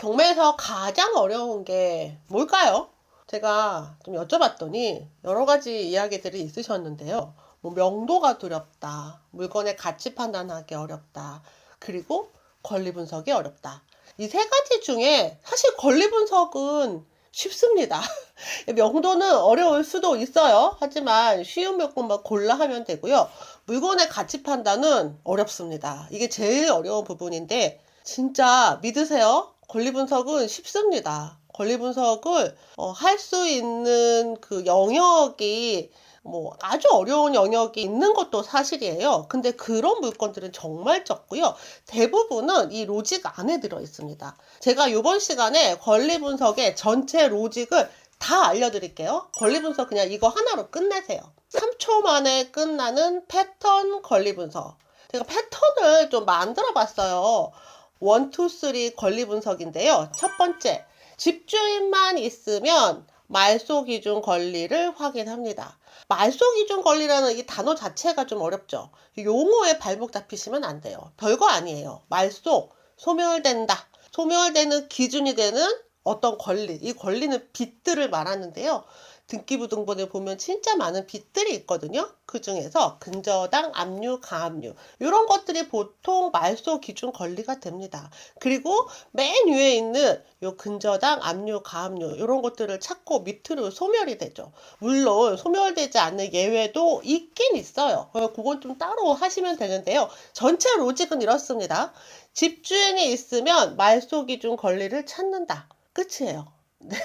경매에서 가장 어려운 게 뭘까요? 제가 좀 여쭤봤더니 여러 가지 이야기들이 있으셨는데요. 뭐 명도가 두렵다, 물건의 가치 판단하기 어렵다, 그리고 권리 분석이 어렵다. 이 세 가지 중에 사실 권리 분석은 쉽습니다. 명도는 어려울 수도 있어요. 하지만 쉬운 물건만 골라 하면 되고요. 물건의 가치 판단은 어렵습니다. 이게 제일 어려운 부분인데 진짜 믿으세요. 권리 분석은 쉽습니다. 권리 분석을 어, 할 수 있는 그 영역이 뭐 아주 어려운 영역이 있는 것도 사실이에요. 근데 그런 물건들은 정말 적고요. 대부분은 이 로직 안에 들어 있습니다. 제가 이번 시간에 권리 분석의 전체 로직을 다 알려드릴게요. 권리 분석 그냥 이거 하나로 끝내세요. 3초 만에 끝나는 패턴 권리 분석. 제가 패턴을 좀 만들어 봤어요. 1, 2, 3 권리 분석인데요. 첫 번째, 집주인만 있으면 말소 기준 권리를 확인합니다. 말소 기준 권리라는 이 단어 자체가 좀 어렵죠. 용어에 발목 잡히시면 안 돼요. 별거 아니에요. 말소, 소멸된다. 소멸되는 기준이 되는 어떤 권리, 이 권리는 빚들을 말하는데요. 등기부등본에 보면 진짜 많은 빚들이 있거든요. 그 중에서 근저당, 압류, 가압류 이런 것들이 보통 말소 기준 권리가 됩니다. 그리고 맨 위에 있는 요 근저당, 압류, 가압류 이런 것들을 찾고 밑으로 소멸이 되죠. 물론 소멸되지 않는 예외도 있긴 있어요. 그건 좀 따로 하시면 되는데요. 전체 로직은 이렇습니다. 집주인이 있으면 말소 기준 권리를 찾는다. 끝이에요. 네,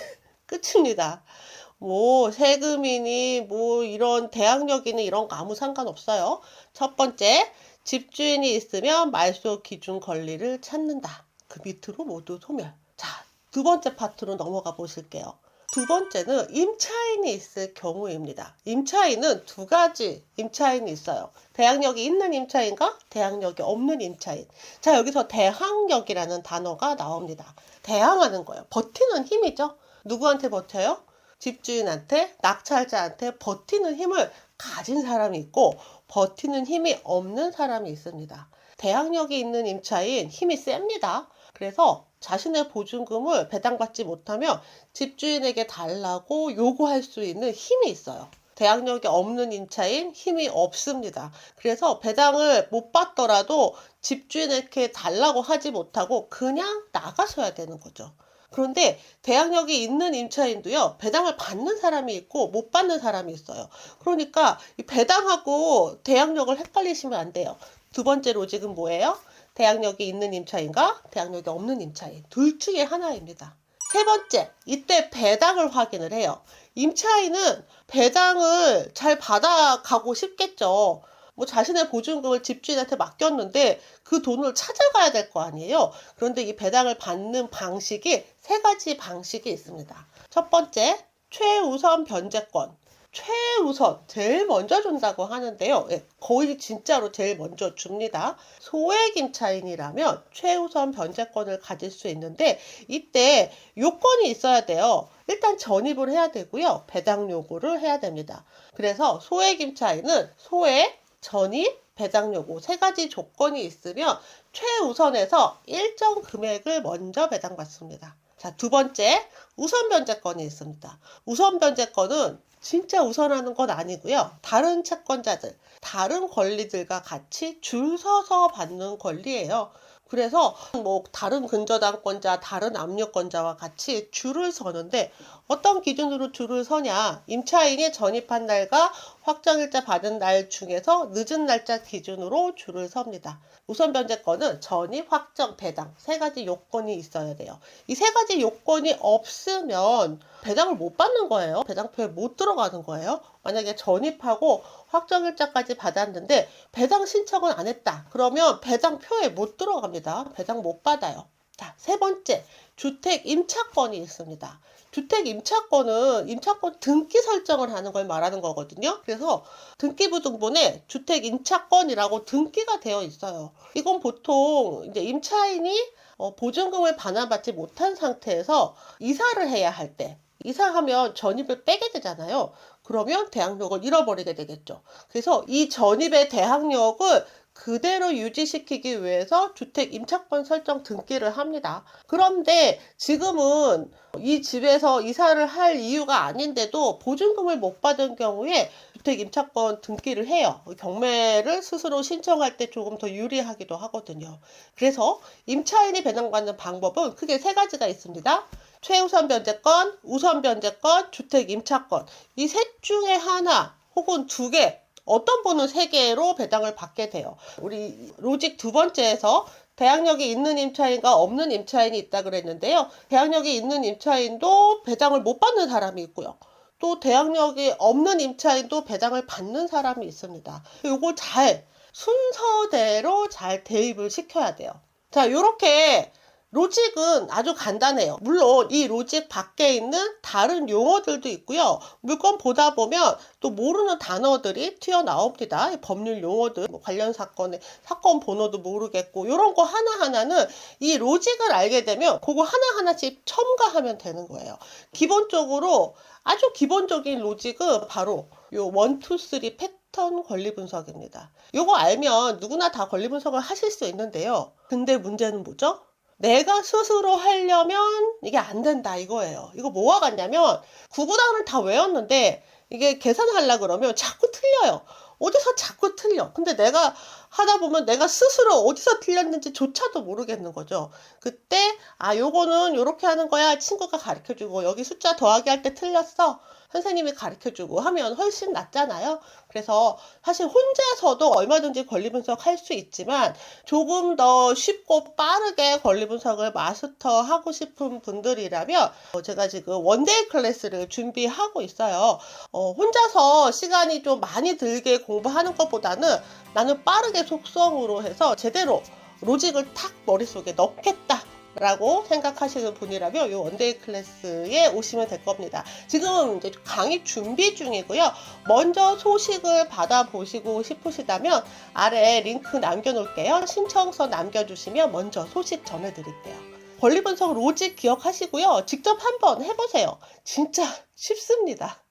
끝입니다. 뭐 세금이니 뭐 이런 대항력이니 이런 거 아무 상관없어요. 첫 번째, 집주인이 있으면 말소 기준 권리를 찾는다. 그 밑으로 모두 소멸. 자, 두 번째 파트로 넘어가 보실게요. 두 번째는 임차인이 있을 경우입니다. 임차인은 두 가지 임차인이 있어요. 대항력이 있는 임차인과 대항력이 없는 임차인. 자, 여기서 대항력이라는 단어가 나옵니다. 대항하는 거예요. 버티는 힘이죠. 누구한테 버텨요? 집주인한테, 낙찰자한테 버티는 힘을 가진 사람이 있고, 버티는 힘이 없는 사람이 있습니다. 대항력이 있는 임차인 힘이 셉니다. 그래서 자신의 보증금을 배당받지 못하면 집주인에게 달라고 요구할 수 있는 힘이 있어요. 대항력이 없는 임차인 힘이 없습니다. 그래서 배당을 못 받더라도 집주인에게 달라고 하지 못하고 그냥 나가서야 되는 거죠. 그런데 대항력이 있는 임차인도요, 배당을 받는 사람이 있고 못 받는 사람이 있어요. 그러니까 이 배당하고 대항력을 헷갈리시면 안 돼요. 두 번째 로직은 뭐예요? 대항력이 있는 임차인과 대항력이 없는 임차인. 둘 중에 하나입니다. 세 번째, 이때 배당을 확인을 해요. 임차인은 배당을 잘 받아가고 싶겠죠. 뭐 자신의 보증금을 집주인한테 맡겼는데 그 돈을 찾아가야 될 거 아니에요. 그런데 이 배당을 받는 방식이 세 가지 방식이 있습니다. 첫 번째, 최우선 변제권. 최우선, 제일 먼저 준다고 하는데요. 예, 거의 진짜로 제일 먼저 줍니다. 소액 임차인이라면 최우선 변제권을 가질 수 있는데 이때 요건이 있어야 돼요. 일단 전입을 해야 되고요. 배당 요구를 해야 됩니다. 그래서 소액 임차인은 소액, 전입, 배당 요구 세 가지 조건이 있으면 최우선에서 일정 금액을 먼저 배당받습니다. 자, 두 번째, 우선 변제권이 있습니다. 우선 변제권은 진짜 우선하는 건 아니고요. 다른 채권자들, 다른 권리들과 같이 줄 서서 받는 권리예요. 그래서 뭐 다른 근저당권자, 다른 압류권자와 같이 줄을 서는데 어떤 기준으로 줄을 서냐? 임차인이 전입한 날과 확정일자 받은 날 중에서 늦은 날짜 기준으로 줄을 섭니다. 우선 변제권은 전입, 확정, 배당 세 가지 요건이 있어야 돼요. 이 세 가지 요건이 없으면 배당을 못 받는 거예요. 배당표에 못 들어가는 거예요. 만약에 전입하고 확정일자까지 받았는데 배당 신청은 안 했다. 그러면 배당표에 못 들어갑니다. 배당 못 받아요. 자, 세 번째, 주택 임차권이 있습니다. 주택 임차권은 임차권 등기 설정을 하는 걸 말하는 거거든요. 그래서 등기부등본에 주택 임차권이라고 등기가 되어 있어요. 이건 보통 이제 임차인이 어, 보증금을 반환받지 못한 상태에서 이사를 해야 할 때, 이사하면 전입을 빼게 되잖아요. 그러면 대항력을 잃어버리게 되겠죠. 그래서 이 전입의 대항력을 그대로 유지시키기 위해서 주택 임차권 설정 등기를 합니다. 그런데 지금은 이 집에서 이사를 할 이유가 아닌데도 보증금을 못 받은 경우에 주택 임차권 등기를 해요. 경매를 스스로 신청할 때 조금 더 유리하기도 하거든요. 그래서 임차인이 배당받는 방법은 크게 세 가지가 있습니다. 최우선 변제권, 우선 변제권, 주택 임차권. 이 셋 중에 하나 혹은 두 개, 어떤 분은 세 개로 배당을 받게 돼요. 우리 로직 두 번째에서 대항력이 있는 임차인과 없는 임차인이 있다 그랬는데요. 대항력이 있는 임차인도 배당을 못 받는 사람이 있고요. 또 대항력이 없는 임차인도 배당을 받는 사람이 있습니다. 요거 잘 순서대로 잘 대입을 시켜야 돼요. 자, 요렇게 로직은 아주 간단해요. 물론 이 로직 밖에 있는 다른 용어들도 있고요. 물건 보다 보면 또 모르는 단어들이 튀어나옵니다. 이 법률 용어들, 뭐 관련 사건의 사건 번호도 모르겠고 이런 거 하나하나는 이 로직을 알게 되면 그거 하나하나씩 첨가하면 되는 거예요. 기본적으로 아주 기본적인 로직은 바로 요 원, 투, 쓰리 패턴 권리 분석입니다. 요거 알면 누구나 다 권리 분석을 하실 수 있는데요. 근데 문제는 뭐죠? 내가 스스로 하려면 이게 안 된다 이거예요. 이거 뭐와 같냐면 구구단을 다 외웠는데 이게 계산하려 그러면 자꾸 틀려요. 어디서 자꾸 틀려. 근데 내가 하다 보면 내가 스스로 어디서 틀렸는지 조차도 모르겠는 거죠. 그때 아 요거는 요렇게 하는 거야 친구가 가르쳐 주고 여기 숫자 더하기 할 때 틀렸어 선생님이 가르쳐 주고 하면 훨씬 낫잖아요. 그래서 사실 혼자서도 얼마든지 권리 분석할 수 있지만 조금 더 쉽고 빠르게 권리 분석을 마스터하고 싶은 분들이라면 어, 제가 지금 원데이 클래스를 준비하고 있어요. 어, 혼자서 시간이 좀 많이 들게 공부하는 것보다는 나는 빠르게 속성으로 해서 제대로 로직을 탁 머릿속에 넣겠다. 라고 생각하시는 분이라면 이 원데이 클래스에 오시면 될 겁니다. 지금 이제 강의 준비 중이고요. 먼저 소식을 받아보시고 싶으시다면 아래 링크 남겨놓을게요. 신청서 남겨주시면 먼저 소식 전해드릴게요. 권리 분석 로직 기억하시고요. 직접 한번 해보세요. 진짜 쉽습니다.